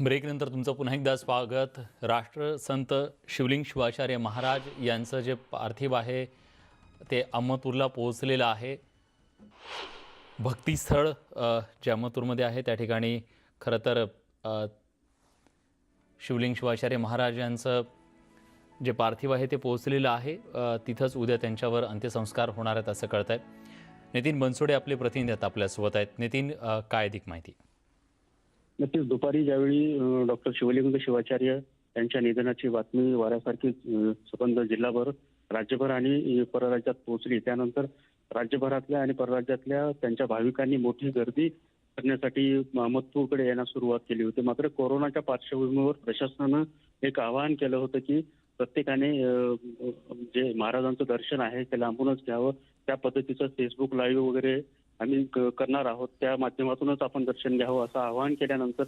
ब्रेकनंतर तुमचं पुन्हा एकदा स्वागत. राष्ट्रसंत शिवलिंग शिवाचार्य महाराज यांचं जे पार्थिव आहे ते अहमदपूरला पोहोचलेलं आहे. भक्तिस्थळ जे अहमदपूरमध्ये आहे त्या ठिकाणी खरं तर शिवलिंग शिवाचार्य महाराज यांचं जे पार्थिव आहे ते पोहोचलेलं आहे. तिथंच उद्या त्यांच्यावर अंत्यसंस्कार होणार आहेत असं कळत आहे नितीन बनसोडे आपले प्रतिनिधी आहेत आपल्यासोबत आहेत. नितीन काय अधिक माहिती? नक्कीच. दुपारी ज्यावेळी डॉक्टर शिवलिंग शिवाचार्य यांच्या निधनाची बातमी वाऱ्यासारखी अ, जिल्हाभर राज्यभर आणि परराज्यात पोहोचली. त्यानंतर राज्यभरातल्या आणि परराज्यातल्या त्यांच्या भाविकांनी मोठी गर्दी करण्यासाठी अहमदपूरकडे येण्यास सुरुवात केली होती. मात्र कोरोनाच्या पार्श्वभूमीवर प्रशासनानं एक आवाहन केलं होतं की प्रत्येकाने जे महाराजांचं दर्शन आहे ते लांबूनच घ्यावं. त्या पद्धतीचं फेसबुक लाईव्ह वगैरे आम्ही करणार आहोत. त्या माध्यमातूनच आपण दर्शन घ्यावं असं आवाहन केल्यानंतर.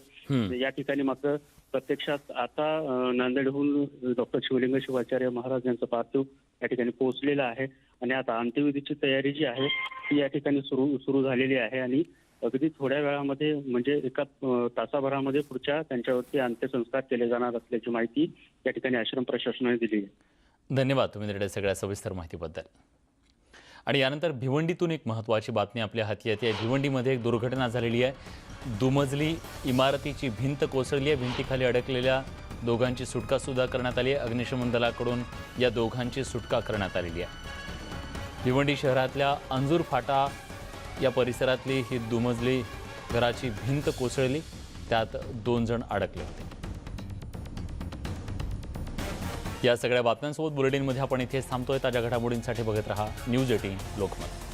या ठिकाणी मात्र प्रत्यक्षात आता नांदेडहून डॉक्टर शिवलिंग शिवाचार्य महाराज यांचं पार्थिव या ठिकाणी पोहोचलेलं आहे. आणि आता अंत्यविधीची तयारी जी आहे ती या ठिकाणी सुरू सुरू झालेली आहे. आणि अगदी थोड्या वेळामध्ये म्हणजे एका तासाभरामध्ये पुढच्या त्यांच्यावरती अंत्यसंस्कार केले जाणार असल्याची माहिती या ठिकाणी आश्रम प्रशासनाने दिली आहे. धन्यवाद तुम्ही सगळ्या सविस्तर माहितीबद्दल. आणि यानंतर भिवंडीतून एक महत्त्वाची बातमी आपल्या हाती येते. आहे भिवंडीमध्ये एक दुर्घटना झालेली आहे. दुमजली इमारतीची भिंत कोसळली आहे. भिंतीखाली अडकलेल्या दोघांची सुटकासुद्धा करण्यात आली आहे. अग्निशमन दलाकडून या दोघांची सुटका करण्यात आलेली आहे. भिवंडी शहरातल्या अंजूर फाटा या परिसरातली ही दुमजली घराची भिंत कोसळली. त्यात दोन जण अडकले होते. या सगळ्या बातम्यांसोबत बुलेटिनमध्ये आपण इथेच थांबतोय. ताज्या घडामोडींसाठी बघत रहा न्यूज एटीन लोकमत.